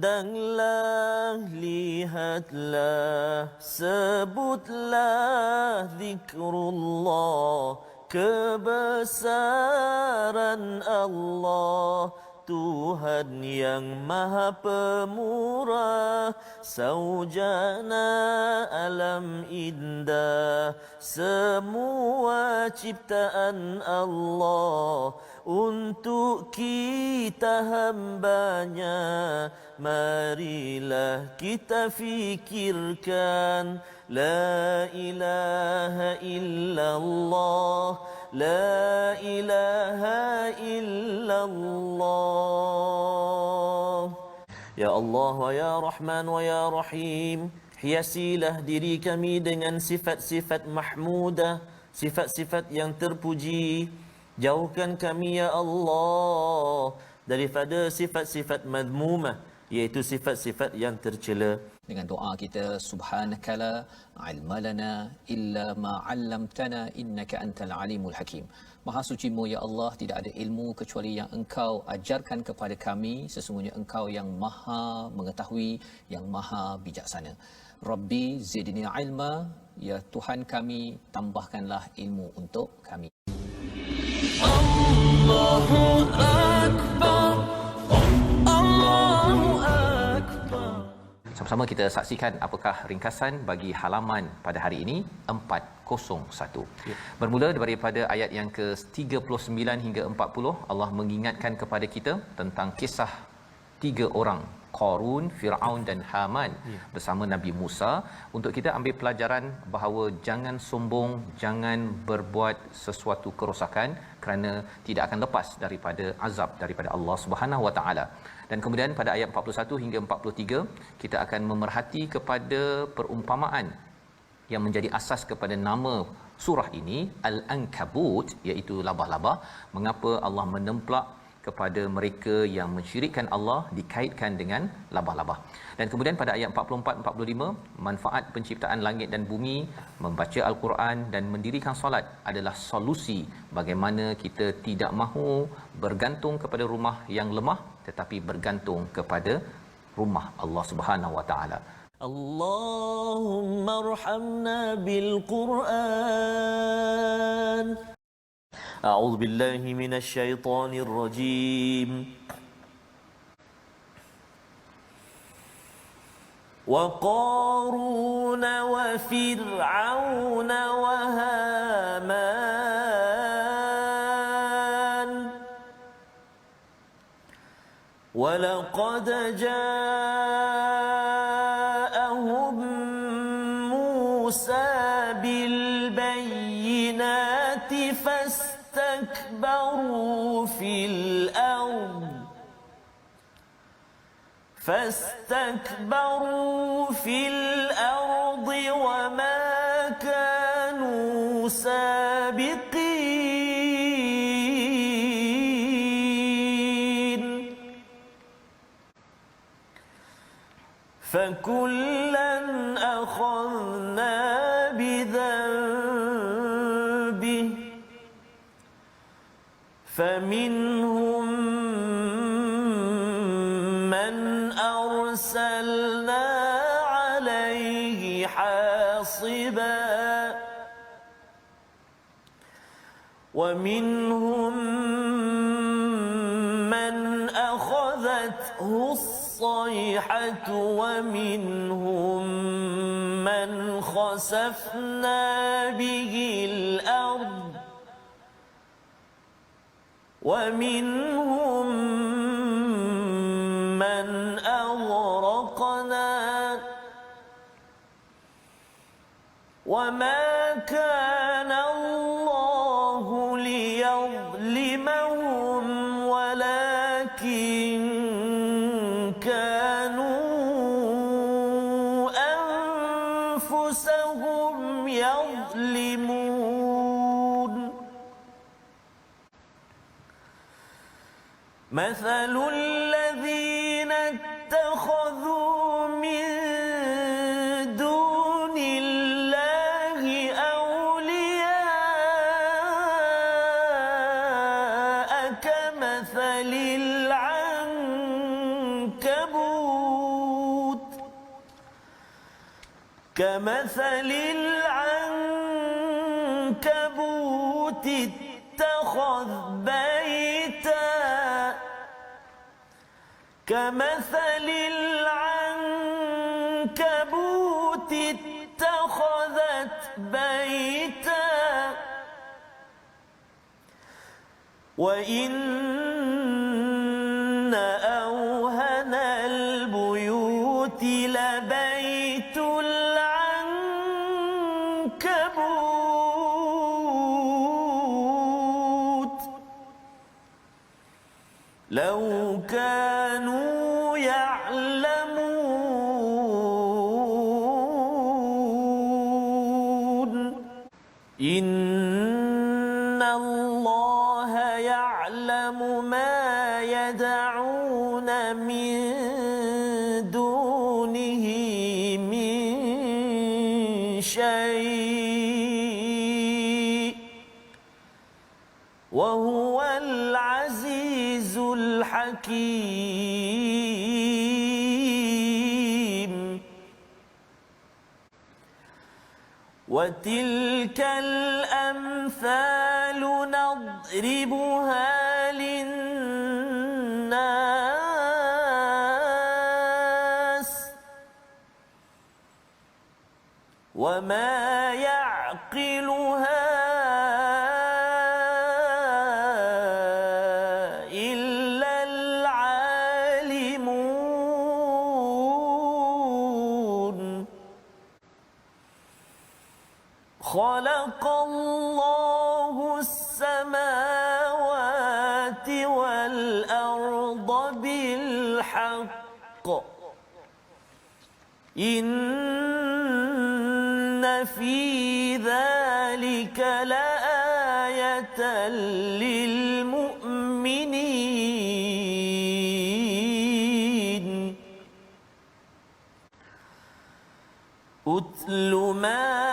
Pandanglah, lihatlah, sebutlah zikrullah Kebesaran Allah. Tuhan yang maha pemurah Saujana alam indah. Semua ciptaan Allah untuk kita hambanya marilah kita fikirkan la ilaha illallah la ilaha illallah. Ya allah wa ya rahman wa ya rahim hiasilah diri kami dengan sifat-sifat Mahmudah, sifat-sifat yang terpuji. Jauhkan kami ya Allah Daripada sifat-sifat madmumah Iaitu sifat-sifat yang tercela. Dengan doa kita subhanakala ilmalana illa ma 'allamtana innaka antal alimul hakim. Maha sucimu ya Allah tidak ada ilmu kecuali yang engkau ajarkan kepada kami. Sesungguhnya engkau yang maha mengetahui yang maha bijaksana. Rabbi zidni ilma. Ya tuhan kami tambahkanlah ilmu untuk kami sama-sama kita saksikan apakah ringkasan bagi halaman pada hari ini 401. Ya. Bermula daripada ayat yang ke-39 hingga 40 Allah mengingatkan kepada kita tentang kisah tiga orang Qarun, Firaun dan Haman ya. bersama Nabi Musa untuk kita ambil pelajaran bahawa jangan sombong, jangan berbuat sesuatu kerosakan kerana tidak akan lepas daripada azab daripada Allah Subhanahu Wa Taala. Dan kemudian pada ayat 41 hingga 43 kita akan memerhati kepada perumpamaan yang menjadi asas kepada nama surah ini Al-Ankabut iaitu labah-labah mengapa Allah menemplak kepada mereka yang mensyirikkan Allah dikaitkan dengan labah-labah. Dan kemudian pada ayat 44 45 manfaat penciptaan langit dan bumi, membaca al-Quran dan mendirikan solat adalah solusi bagaimana kita tidak mahu bergantung kepada rumah yang lemah tetapi bergantung kepada rumah Allah Subhanahu wa taala. Allahumma arhamna bil Quran أعوذ بالله من الشيطان الرجيم. وقارون وفرعون وهامان. ولقد جاءهم فاستكبروا في الأرض وما كانوا سابقين. فكلا أخذنا بذنبه فمنهم ومنهم من أخذته الصيحة ومنهم من خسفنا به الأرض ومنهم من أغرقنا وما أنفسهم يظلمون. مثل الذين اتخذوا كمثل العنكبوت اتخذ بيتا. كمثل العنكبوت اتخذت بيتا. وإن ما يدعون من دونه من شيء وهو العزيز الحكيم. وتلك الأمثال نضربها خلق الله السماوات والأرض بالحق. إن في ذلك لآية للمؤمنين. أتل ما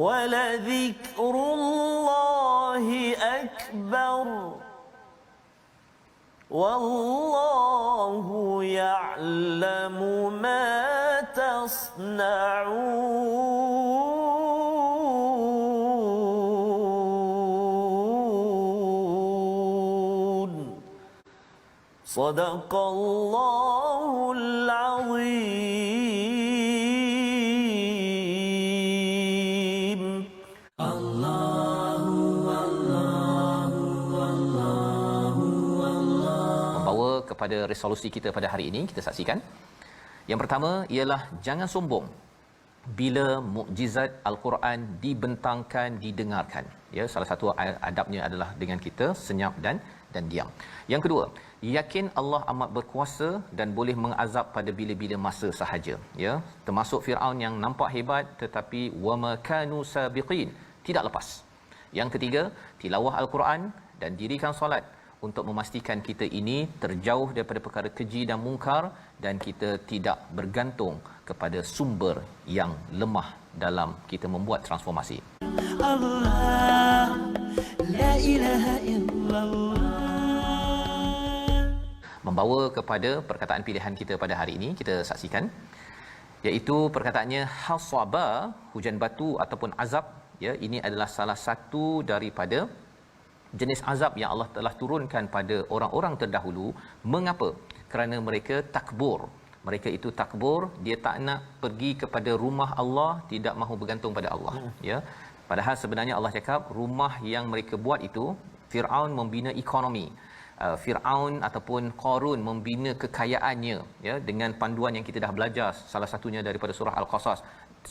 ولذكر الله أكبر. والله يعلم ما تصنعون. صدق الله العظيم. Kepada resolusi kita pada hari ini kita saksikan. Yang pertama ialah jangan sombong. Bila mukjizat al-Quran dibentangkan didengarkan. Ya salah satu adabnya adalah dengan kita senyap dan dan diam. Yang kedua yakin Allah amat berkuasa dan boleh mengazab pada bila-bila masa sahaja. Ya termasuk Firaun yang nampak hebat tetapi wama kanu sabiqin tidak lepas. Yang ketiga tilawah al-Quran dan dirikan solat untuk memastikan kita ini terjauh daripada perkara keji dan mungkar dan kita tidak bergantung kepada sumber yang lemah dalam kita membuat transformasi. Allah la ilaha illallah membawa kepada perkataan pilihan kita pada hari ini kita saksikan iaitu perkataannya hasaba hujan batu ataupun azab ya ini adalah salah satu daripada jenis azab yang Allah telah turunkan pada orang-orang terdahulu. Mengapa? Kerana mereka takbur. Mereka itu takbur dia tak nak pergi kepada rumah Allah tidak mahu bergantung pada Allah hmm. ya. Padahal sebenarnya Allah cakap rumah yang mereka buat itu Firaun membina ekonomi uh, Firaun ataupun Qarun membina kekayaannya ya dengan panduan yang kita dah belajar salah satunya daripada surah al-Qasas.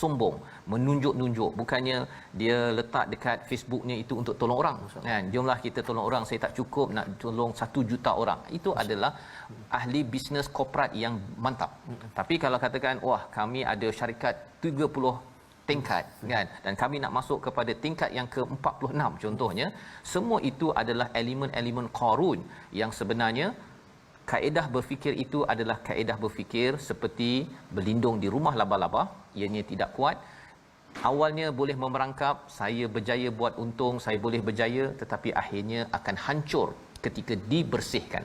Sombong menunjuk-nunjuk. Bukannya dia letak dekat Facebooknya itu untuk tolong orang kan? Jomlah kita tolong orang saya tak cukup nak tolong satu juta orang. Itu adalah ahli bisnes korporat yang mantap. Tapi kalau katakan wah kami ada syarikat 30 tingkat kan? Dan kami nak masuk kepada tingkat yang ke-46 contohnya semua itu adalah elemen-elemen qarun yang sebenarnya kaedah berfikir itu adalah kaedah berfikir seperti berlindung di rumah laba-laba ianya tidak kuat. Awalnya boleh memerangkap saya berjaya buat untung saya boleh berjaya tetapi akhirnya akan hancur ketika dibersihkan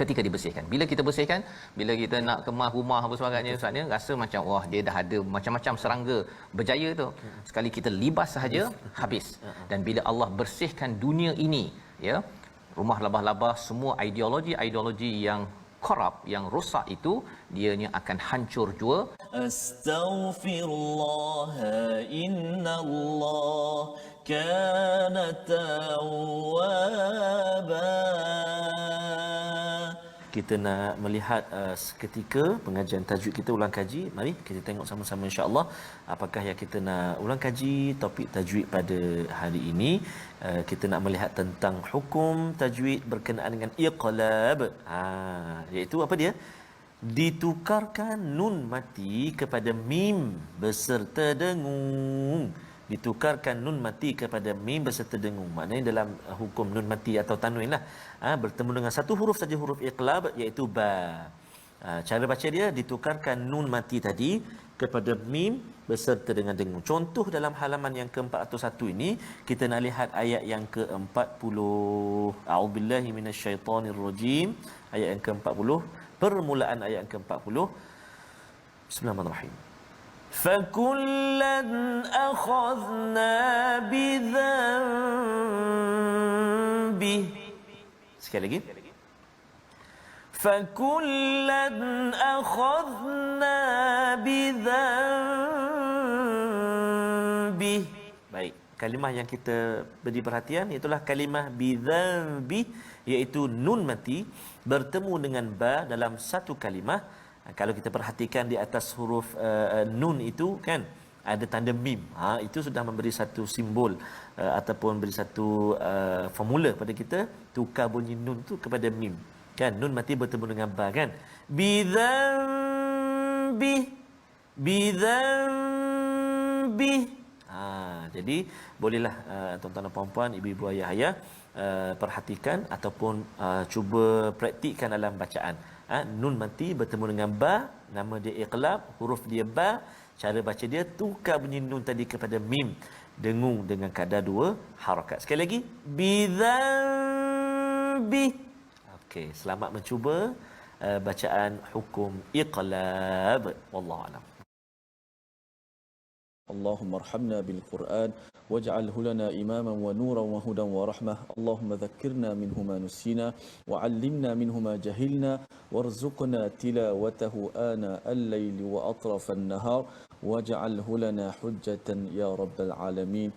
ketika dibersihkan. Bila kita bersihkan bila kita nak kemas rumah apa sebagainya ustaz rasa macam wah dia dah ada macam-macam serangga berjaya tu sekali kita libas sahaja habis. dan bila Allah bersihkan dunia ini ya rumah labah-labah semua ideologi-ideologi yang korup yang rosak itu dianya akan hancur jua. Astaghfirullah innallah kana tawwaba kita nak melihat uh, seketika pengajian tajwid kita ulang kaji. Mari kita tengok sama-sama insya-Allah apakah yang kita nak ulang kaji topik tajwid pada hari ini. Uh, kita nak melihat tentang hukum tajwid berkenaan dengan iqlab. Ha iaitu apa dia? Ditukarkan nun mati kepada mim beserta dengung ditukarkan nun mati kepada mim beserta dengung. Maknanya dalam uh, hukum nun mati atau tanwin lah. Ha, bertemu dengan satu huruf saja huruf iqlab iaitu ba. Ha, cara baca dia ditukarkan nun mati tadi kepada mim beserta dengan dengung. Contoh dalam halaman yang ke-401 ini kita nak lihat ayat yang ke-40 a'udzubillahi minasyaitonirrajim ayat yang ke-40 permulaan ayat yang ke-40 Bismillahirrahmanirrahim فكلا أخذنا بذنبه sekali lagi فكلا أخذنا بذنبه baik kalimah yang kita beri perhatian itulah kalimah bidzambi iaitu nun mati bertemu dengan ba dalam satu kalimah kalau kita perhatikan di atas huruf uh, nun itu kan ada tanda mim. Ha itu sudah memberi satu simbol uh, ataupun beri satu uh, formula pada kita tukar bunyi nun tu kepada mim. Kan nun mati bertemu dengan ba kan? Bidzambi bidzambi ha jadi bolehlah uh, tuan-tuan dan puan-puan ibu-ibu ayah-ayah uh, perhatikan ataupun uh, cuba praktikkan dalam bacaan ha, nun mati bertemu dengan ba. Nama dia iqlab huruf dia ba. Cara baca dia tukar bunyi nun tadi kepada mim. Dengung dengan kadar dua harakat. Sekali lagi bidzambi okey selamat mencuba uh, bacaan hukum iqlab. Wallahu alam اللهم ارحمنا بالقرآن واجعله لنا إماما ونورا وهدى ورحمة. اللهم ذكرنا منه ما نسينا وعلمنا منه ما جهلنا وارزقنا تلاوته آناء الليل وأطراف النهار. واجعله لنا حجة يا رب العالمين.